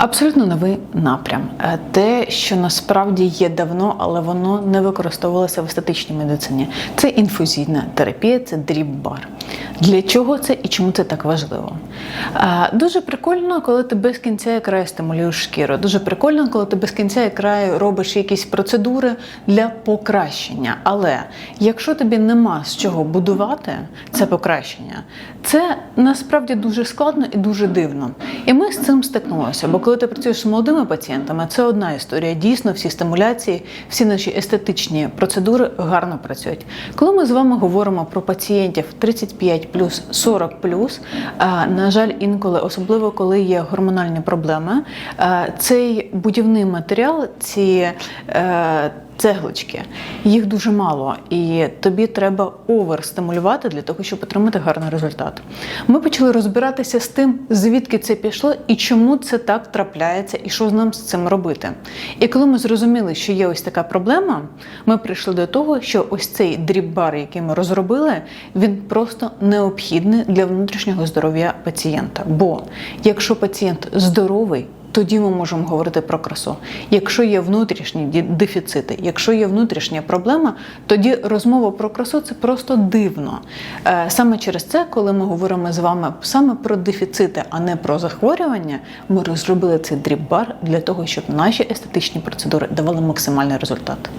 Абсолютно новий напрям. Е, Те, що насправді є давно, але воно не використовувалося в естетичній медицині. Це інфузійна терапія, це дріб-бар. Для чого це і чому це так важливо? Дуже прикольно, коли ти без кінця і краю стимулюєш шкіру. Дуже прикольно, коли ти без кінця і краю робиш якісь процедури для покращення. Але якщо тобі нема з чого будувати це покращення, це насправді дуже складно і дуже дивно. І ми з цим стикнулися. Бо коли ти працюєш з молодими пацієнтами, це одна історія. Дійсно, всі стимуляції, всі наші естетичні процедури гарно працюють. Коли ми з вами говоримо про пацієнтів 35 40 плюс. на жаль, інколи, особливо коли є гормональні проблеми, цей будівний матеріал, ці цеглички, їх дуже мало, і тобі треба оверстимулювати для того, щоб отримати гарний результат. Ми почали розбиратися з тим, звідки це пішло і чому це так трапляється, і що з нам з цим робити. І коли ми зрозуміли, що є ось така проблема, ми прийшли до того, що ось цей дріб-бар, який ми розробили, він просто необхідний для внутрішнього здоров'я пацієнта. Бо якщо пацієнт здоровий, тоді ми можемо говорити про красу. Якщо є внутрішні дефіцити, якщо є внутрішня проблема, тоді розмова про красу це просто дивно. Е, Саме через це, коли ми говоримо з вами саме про дефіцити, а не про захворювання, ми розробили цей дріб-бар для того, щоб наші естетичні процедури давали максимальний результат.